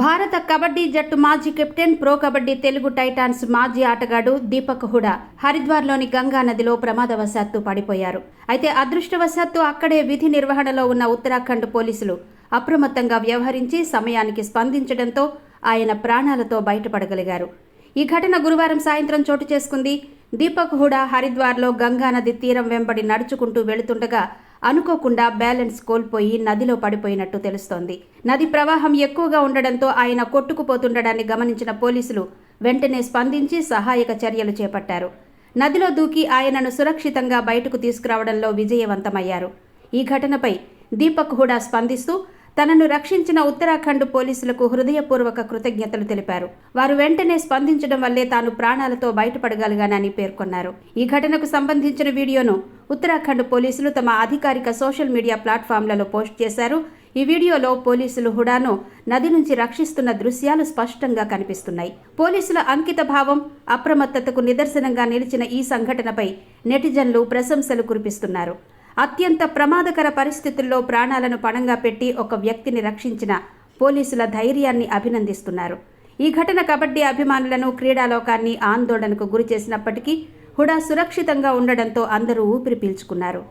భారత కబడ్డీ జట్టు మాజీ captain Pro Kabaddi Telugu Titans మాజీ ఆటగాడు దీపక్ హుడా హరిద్వార్లోని గంగా నదిలో ప్రమాదవశాత్తు పడిపోయారు. అయితే అదృష్టవశాత్తు అక్కడే విధి నిర్వహణలో ఉన్న ఉత్తరాఖండ్ పోలీసులు అప్రమత్తంగా వ్యవహరించి సమయానికి స్పందించడంతో ఆయన ప్రాణాలతో బయటపడగలిగారు. ఈ ఘటన గురువారం సాయంత్రం చోటు చేసుకుంది. దీపక్ హుడా హరిద్వార్లో గంగానది తీరం వెంబడి నడుచుకుంటూ వెళుతుండగా అనుకోకుండా బ్యాలెన్స్ కోల్పోయి నదిలో పడిపోయినట్టు తెలుస్తోంది. నది ప్రవాహం ఎక్కువగా ఉండడంతో ఆయన కొట్టుకుపోతుండడాన్ని గమనించిన పోలీసులు వెంటనే స్పందించి సహాయక చర్యలు చేపట్టారు. నదిలో దూకి ఆయనను సురక్షితంగా బయటకు తీసుకురావడంలో విజయవంతమయ్యారు. ఈ ఘటనపై దీపక్ హుడా స్పందిస్తూ తనను రక్షించిన ఉత్తరాఖండ్ పోలీసులకు హృదయపూర్వక కృతజ్ఞతలు తెలిపారు. వారు వెంటనే స్పందించడం వల్లే తాను ప్రాణాలతో బయటపడగలిగానని పేర్కొన్నారు. ఈ ఘటనకు సంబంధించిన వీడియోను ఉత్తరాఖండ్ పోలీసులు తమ అధికారిక సోషల్ మీడియా ప్లాట్ఫామ్లలో పోస్ట్ చేశారు. ఈ వీడియోలో పోలీసులు హుడాను నది నుంచి రక్షిస్తున్న దృశ్యాలు స్పష్టంగా కనిపిస్తున్నాయి. పోలీసుల అంకిత భావం అప్రమత్తతకు నిదర్శనంగా నిలిచిన ఈ సంఘటనపై నెటిజన్లు ప్రశంసలు కురిపిస్తున్నారు. అత్యంత ప్రమాదకర పరిస్థితుల్లో ప్రాణాలను పణంగా పెట్టి ఒక వ్యక్తిని రక్షించిన పోలీసుల ధైర్యాన్ని అభినందిస్తున్నారు. ఈ ఘటన కబడ్డీ అభిమానులను క్రీడాలోకాన్ని ఆందోళనకు గురి చేసినప్పటికీ హుడా సురక్షితంగా ఉండడంతో అందరూ ఊపిరి పీల్చుకున్నారు.